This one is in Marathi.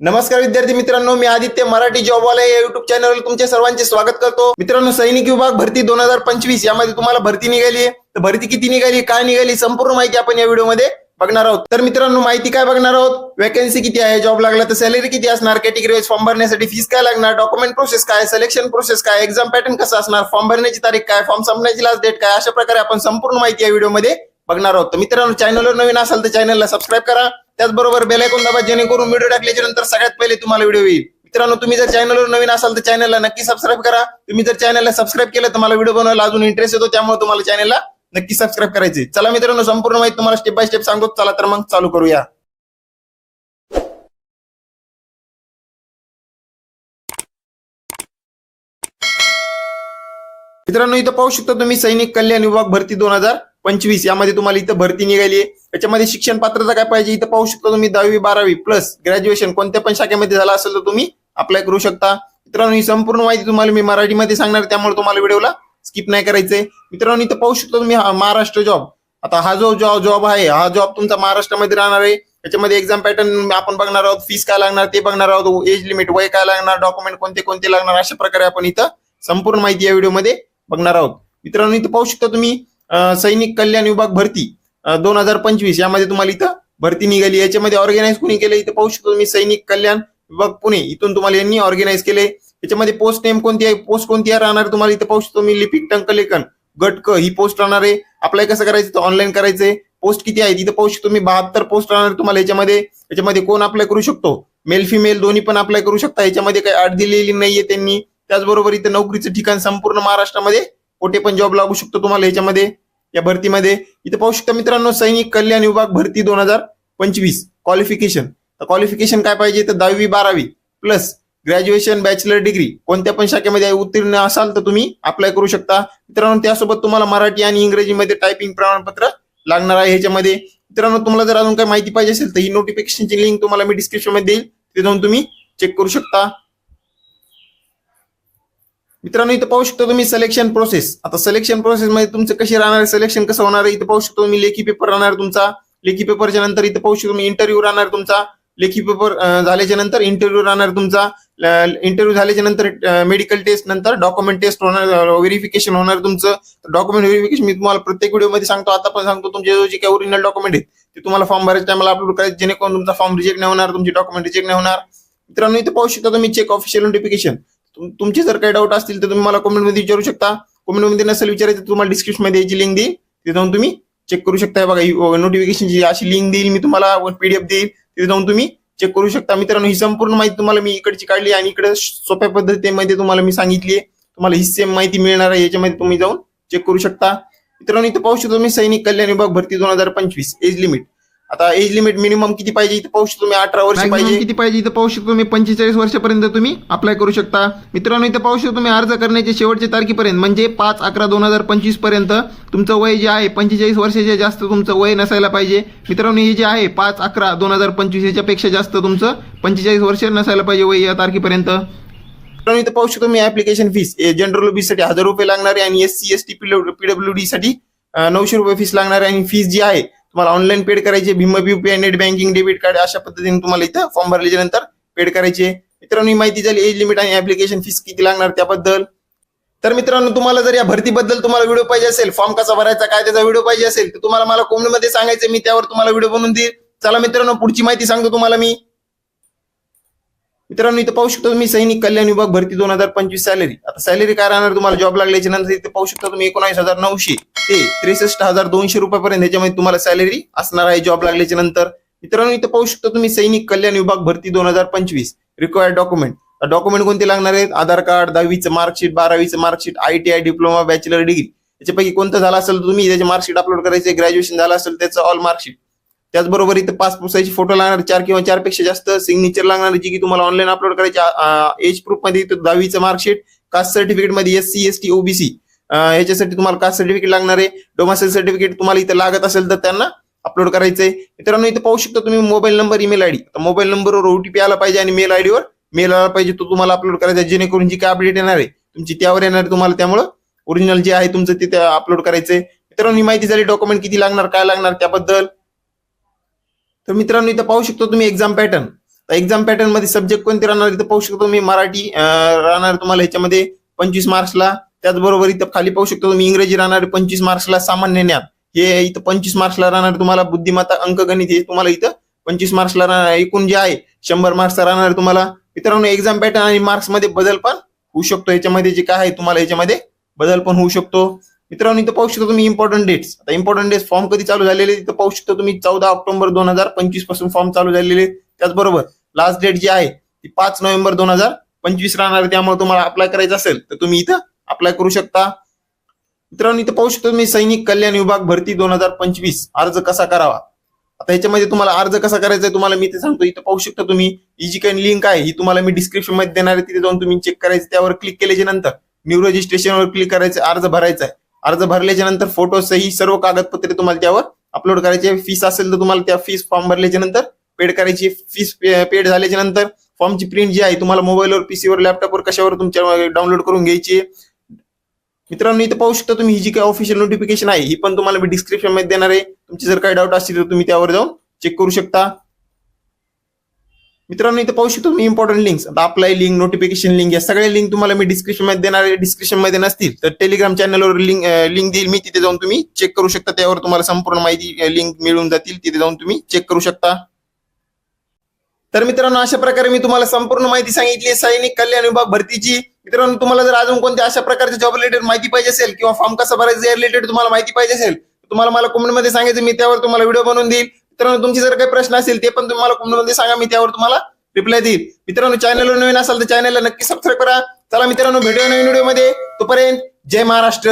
नमस्कार विद्यार्थी मित्रांनो मी आदित्य मराठी जॉबवाला या युट्यूब चॅनलवर तुमचे सर्वांचे स्वागत करतो. मित्रांनो सैनिक विभाग भरती दोन हजार पंचवीस यामध्ये तुम्हाला भरती निघाली तर भरती किती निघाली काय निघाली संपूर्ण माहिती आपण या व्हिडिओमध्ये बघणार आहोत. तर मित्रांनो माहिती काय बघणार आहोत? वॅकन्सी किती आहे जॉब लागला तर सॅलरी किती असणार कॅटेगरी वाईज फॉर्म भरण्यासाठी फीस काय लागणार डॉक्युमेंट प्रोसेस काय सिलेक्शन प्रोसेस काय एक्झाम पॅटर्न कसं असणार फॉर्म भरण्याची तारीख काय फॉर्म संपण्याची लास्ट डेट काय अशा प्रकारे आपण संपूर्ण माहिती या व्हिडिओमध्ये बघणार आहोत. तर मित्रांनो चॅनलवर नवीन असाल तर चॅनलला सबस्क्राईब करा. त्याचबरोबर बेल दाबा जेणेकरून व्हिडिओ टाकल्याच्या नंतर सगळ्यात पहिले तुम्हाला व्हिडिओ येईल. मित्रांनो तुम्ही जर चॅनलवर नवीन असाल तर चॅनलला नक्की सबस्क्राईब करा. तुम्ही जर चॅनलला सबस्क्राईब केलं तर मला व्हिडिओ बनवायला अजून इंटरेस्ट येतो त्यामुळे तुम्हाला चॅनलला नक्की सबस्क्राईब करायचे चला मित्रांनो संपूर्ण माहिती तुम्हाला स्टेप बाय स्टेप सांगतो. चला तर मग चालू करूया. मित्रांनो इथं पाहू शकता तुम्ही सैनिक कल्याण विभाग भरती दोन हजार पंचवीस यामध्ये तुम्हाला इथं भरती निघाली आहे. याच्यामध्ये शिक्षण पात्रता काय पाहिजे इथं पाहू शकता तुम्ही दहावी बारावी प्लस ग्रॅज्युएशन कोणत्या पण शाखेमध्ये झाला असेल तर तुम्ही अप्लाय करू शकता. मित्रांनो ही संपूर्ण माहिती तुम्हाला मी मराठीमध्ये सांगणार त्यामुळे तुम्हाला व्हिडिओला स्किप नाही करायचंय. मित्रांनो इथं पाहू शकता तुम्ही महाराष्ट्र जॉब आता हा जो जॉब जॉब आहे हा जॉब तुमचा महाराष्ट्रामध्ये राहणार आहे. त्याच्यामध्ये एक्झाम पॅटर्न आपण बघणार आहोत फीस काय लागणार ते बघणार आहोत एज लिमिट वय काय लागणार डॉक्युमेंट कोणते कोणते लागणार अशा प्रकारे आपण इथं संपूर्ण माहिती या व्हिडिओमध्ये बघणार आहोत. मित्रांनो इथं पाहू शकता तुम्ही सैनिक कल्याण विभाग भरती. दोन हजार पंचवीस यामध्ये तुम्हाला इथं भरती निघाली. याच्यामध्ये ऑर्गनाईज कुणी केले इथं पाहू शकतो तुम्ही सैनिक कल्याण विभाग पुणे. इथून तुम्हाला यांनी ऑर्गनाईज केले. याच्यामध्ये पोस्ट नेम कोणती आहे? पोस्ट कोणती आहे? राहणार तुम्हाला इथं पाहू शकतो मी लिपिक टंकलेखन गट क ही पोस्ट राहणार आहे. अप्लाय कसं करायचं? ऑनलाईन करायचंय. पोस्ट किती आहे? तिथं पाहू शकतो मी बहात्तर पोस्ट राहणार तुम्हाला याच्यामध्ये. याच्यामध्ये कोण अप्लाय करू शकतो? मेल फिमेल दोन्ही पण अप्लाय करू शकता. याच्यामध्ये काही अट दिलेली नाहीये त्यांनी. त्याचबरोबर इथं नोकरीचं ठिकाण संपूर्ण महाराष्ट्रामध्ये कुठे पण जॉब लागू शकतो तुम्हाला याच्यामध्ये या भरतीमध्ये. इथं पाहू शकता मित्रांनो सैनिक कल्याण विभाग भरती दोन हजार पंचवीस. क्वालिफिकेशन तर क्वालिफिकेशन काय पाहिजे? तर दहावी बारावी प्लस ग्रॅज्युएशन बॅचलर डिग्री कोणत्या पण शाखेमध्ये उत्तीर्ण असाल तर तुम्ही अप्लाय करू शकता. मित्रांनो त्यासोबत तुम्हाला मराठी आणि इंग्रजीमध्ये टायपिंग प्रमाणपत्र लागणार आहे ह्याच्यामध्ये. मित्रांनो तुम्हाला जर अजून काही माहिती पाहिजे असेल तर ही नोटिफिकेशनची लिंक तुम्हाला मी डिस्क्रिप्शनमध्ये देईल. ते जाऊन तुम्ही चेक करू शकता. मित्रांनो इथं पाहू शकता तुम्ही सिलेक्शन प्रोसेस आता सिलेक्शन प्रोसेस मध्ये तुमचं कशी राहणार सिलेक्शन कसं होणार आहे? इथं पाहू शकतो तुम्ही लेखी पेपर राहणार तुमचा. लेखी पेपरच्या नंतर इथं पाहू शकतो तुम्ही इंटरव्ह्यू राहणार तुमचा. लेखी पेपर झाल्याच्यानंतर इंटरव्ह्यू राहणार तुमचा. इंटरव्ह्यू झाल्याच्यानंतर मेडिकल टेस्ट नंतर डॉक्युमेंट टेस्ट होणार व्हेरिफिकेशन होणार तुमचं. डॉक्युमेंट व्हेरिफिकेशन मी तुम्हाला प्रत्येक व्हिडिओमध्ये सांगतो. आता पण सांगतो तुमचे जे काही ओरिजिनल डॉक्युमेंट आहेत ते तुम्हाला फॉर्म भरायच्या टायमाला अपलोड करायचं. जेणेकरून तुमचा फॉर्म रिजेक्ट नाही होणार तुमचे डॉक्युमेंट रिजेक्ट नाही होणार. मित्रांनो इथं पाहू शकता तुम्ही चेक ऑफिशियल नोटिफिकेशन तुमचे जर काही डाऊट असतील तर तुम्ही मला कमेंटमध्ये विचारू शकता. कमेंटमध्ये नसेल विचारायचं तर तुम्हाला डिस्क्रिप्शनमध्ये याची लिंक देईल तिथे जाऊन तुम्ही चेक करू शकता. बघा नोटिफिकेशनची अशी लिंक देईल मी तुम्हाला पीडीएफ देईल तिथे जाऊन तुम्ही चेक करू शकता. मित्रांनो ही संपूर्ण माहिती तुम्हाला मी इकडची काढली आणि इकडे सोप्या पद्धतीमध्ये तुम्हाला मी सांगितली तुम्हाला ही सेम माहिती मिळणार आहे. याच्यामध्ये तुम्ही जाऊन चेक करू शकता. मित्रांनो इथं पाहू शकतो तुम्ही सैनिक कल्याण विभाग भरती दोन हजार पंचवीस. एज लिमिट आता एज लिमिट मिनिमम किती पाहिजे इथं पाहू शकतो तुम्ही अठरा वर्ष पाहिजे. किती पाहिजे इथं पाहू शकतो तुम्ही पंचेचाळीस वर्षापर्यंत तुम्ही अप्लाय करू शकता. मित्रांनो इथं पाहू शकतो तुम्ही अर्ज करण्याचे शेवटच्या तारखेपर्यंत म्हणजे पाच अकरा दोन हजार पंचवीसपर्यंत तुमचं वय जे आहे पंचेचाळीस वर्षाच्या जास्त तुमचं वय नसायला पाहिजे. मित्रांनो हे जे आहे पाच अकरा दोन हजार पंचवीस याच्यापेक्षा जास्त तुमचं पंचेचाळीस वर्ष नसायला पाहिजे वय या तारखेपर्यंत. मित्रांनो इथं पाहू शकतो मी application fees general O B साठी हजार रुपये लागणार आहे आणि S C S T P W D साठी नऊशे रुपये फीस लागणार आहे आणि फीस जी आहे तुम्हाला ऑनलाईन पेड करायचे Bhim UPI net banking debit card अशा पद्धतीने तुम्हाला इथं फॉर्म भरल्याच्या नंतर पेड करायचे. मित्रांनो ही माहिती झाली एज लिमिट आणि ऍप्लिकेशन फीस किती लागणार त्याबद्दल. तर मित्रांनो तुम्हाला जर या भरतीबद्दल तुम्हाला व्हिडिओ पाहिजे असेल फॉर्म कसा भरायचा काय त्याचा व्हिडिओ पाहिजे असेल तर तुम्हाला मला कमेंटमध्ये सांगायचं मी त्यावर तुम्हाला व्हिडिओ बनवून देईल. चला मित्रांनो पुढची माहिती सांगतो तुम्हाला मी. मित्रांनो इथं पाहू शकतो तुम्ही सैनिक कल्याण विभाग भरती दोन हजार पंचवीस सॅलरी आता सॅलरी काय राहणार तुम्हाला? जॉब लागल्याच्या नंतर इथे पाहू शकता तुम्ही एकोणावीस हजार नऊशे ते त्रेसष्ट हजार दोनशे रुपयापर्यंत याच्यामध्ये तुम्हाला सॅलरी असणार आहे जॉब लागल्याच्या नंतर. मित्रांनो इथं पाहू शकता तुम्ही सैनिक कल्याण विभाग भरती दोन हजार पंचवीस रिक्वायर्ड डॉक्युमेंट डॉक्युमेंट कोणते लागणार आहेत? आधार कार्ड दहावीचं मार्कशीट बारावीचं marksheet ITI diploma bachelor degree याच्यापैकी कोणतं झालं असेल तर तुम्ही त्याचे मार्कशीट अपलोड करायचे ग्रॅज्युएशन झालं असेल त्याचं ऑल मार्कशीट त्याचबरोबर इथं पासपोर्ट साईज फोटो लागणार चार किंवा चारपेक्षा जास्त सिग्नेचर लागणार जी की तुम्हाला ऑनलाईन अपलोड करायची एज प्रूफमध्ये दहावीचं marksheet caste सर्टिफिकेटमध्ये S C S T OBC याच्यासाठी तुम्हाला कास्ट सर्टिफिकेट लागणार आहे. डोमासेल सर्टिफिकेट तुम्हाला इथं लागत असेल तर त्यांना अपलोड करायचंय. मित्रांनो इथं पाहू शकता तुम्ही mobile number email ID mobile नंबरवर ओटीपी आला पाहिजे आणि मेल आयडीवर मेल आला पाहिजे तो तुम्हाला अपलोड करायचा जेणेकरून जी काय अपडेट येणार आहे तुमची त्यावर येणार तुम्हाला त्यामुळं ओरिजिनल जे आहे तुमचं ते अपलोड करायचंय. मित्रांनो ही माहिती झाली. डॉक्युमेंट किती लागणार काय लागणार त्याबद्दल तर मित्रांनो इथं पाहू शकतो तुम्ही एक्झाम पॅटर्न एक्झाम पॅटर्नमध्ये सब्जेक्ट कोणते राहणार इथं पाहू शकतो तुम्ही. मराठी राहणार तुम्हाला ह्याच्यामध्ये पंचवीस मार्क्सला. त्याचबरोबर इथं खाली पाहू शकतो तुम्ही इंग्रजी राहणार पंचवीस मार्क्सला सामान्य ज्ञान. हे इथं पंचवीस मार्क्सला राहणार तुम्हाला बुद्धिमत्ता अंकगणित हे तुम्हाला इथं पंचवीस मार्क्सला राहणार एकूण जे आहे शंभर मार्क्सला राहणार तुम्हाला. मित्रांनो एक्झाम पॅटर्न आणि मार्क्समध्ये बदल पण होऊ शकतो. याच्यामध्ये जे काय आहे तुम्हाला याच्यामध्ये बदल पण होऊ शकतो. मित्रांनो इथं पाहू शकतो तुम्ही इम्पॉर्टंट डेट्स आता इम्पॉर्टंट डेट्स फॉर्म कधी चालू झालेले तिथं पाहू शकतो तुम्ही चौदा ऑक्टोबर दोन हजार पंचवीसपासून फॉर्म चालू झालेले त्याचबरोबर लास्ट डेट जी आहे ती पाच नोव्हेंबर दोन हजार पंचवीस राहणार त्यामुळे तुम्हाला अप्लाय करायचं असेल तर तुम्ही इथं अप्लाय करू शकता. मित्रांनो इथं पाहू शकतो तुम्ही सैनिक कल्याण विभाग भरती दोन हजार पंचवीस. अर्ज कसा करावा? आता ह्याच्यामध्ये तुम्हाला अर्ज कसा करायचा तुम्हाला मी ते सांगतो. इथं पाहू शकता तुम्ही ही जी काही लिंक आहे ही तुम्हाला मी डिस्क्रिप्शनमध्ये देणार आहे. तिथे जाऊन तुम्ही चेक करायचं त्यावर क्लिक केल्याच्यानंतर न्यू रजिस्ट्रेशनवर क्लिक करायचं अर्ज भरायचा आहे. अर्ज भरल्याच्या नंतर फोटो सही सर्व कागदपत्रे तुम्हाला त्यावर अपलोड करायचे. फीस असेल तर तुम्हाला त्या फीस फॉर्म भरल्याच्या नंतर पेड करायची फीस पेड झाल्याच्यानंतर फॉर्मची प्रिंट जी आहे तुम्हाला मोबाईलवर पीसीवर लॅपटॉपवर कशावर तुमच्या डाउनलोड करून घ्यायची. मित्रांनो इथं पाहू शकता तुम्ही ही जी काही ऑफिशियल नोटिफिकेशन आहे ही पण तुम्हाला मी डिस्क्रिप्शनमध्ये देणार आहे. तुमचे जर काही डाऊट असतील तर तुम्ही त्यावर जाऊन चेक करू शकता. मित्रांनो इथे पाहू शकतो मी इम्पॉर्टंट लिंक्स आता अप्लाय लिंक नोटिफिकेशन लिंक या सगळ्या लिंक तुम्हाला मी डिस्क्रिप्शनमध्ये देणार डिस्क्रिप्शनमध्ये नसतील तर टेलिग्राम चॅनलवर लिंक लिंक देईल. मी तिथे जाऊन तुम्ही चेक करू शकता. त्यावर तुम्हाला संपूर्ण माहिती लिंक मिळून जातील. तिथे जाऊन तुम्ही चेक करू शकता. तर मित्रांनो अशा प्रकारे मी तुम्हाला संपूर्ण माहिती सांगितली आहे. सैनिक कल्याण विभाग भरतीची. मित्रांनो तुम्हाला जर अजून कोणत्या अशा प्रकारच्या जॉब रिलेटेड माहिती पाहिजे असेल किंवा फॉर्म कसा भरायचा या रिलेटेड तुम्हाला माहिती पाहिजे असेल तर तुम्हाला मला कमेंटमध्ये सांगायचं मी त्यावर तुम्हाला व्हिडिओ बनवून देईल. मित्रांनो तुमचे जर काही प्रश्न असेल ते पण तुम्हाला कमेंटमध्ये सांगा मी त्यावर तुम्हाला रिप्लाय देईल मित्रांनो चॅनलवर नवीन असाल तर चॅनलला नक्की सबस्क्राईब करा. चला मित्रांनो भेटूया नवीन व्हिडिओमध्ये तोपर्यंत जय महाराष्ट्र.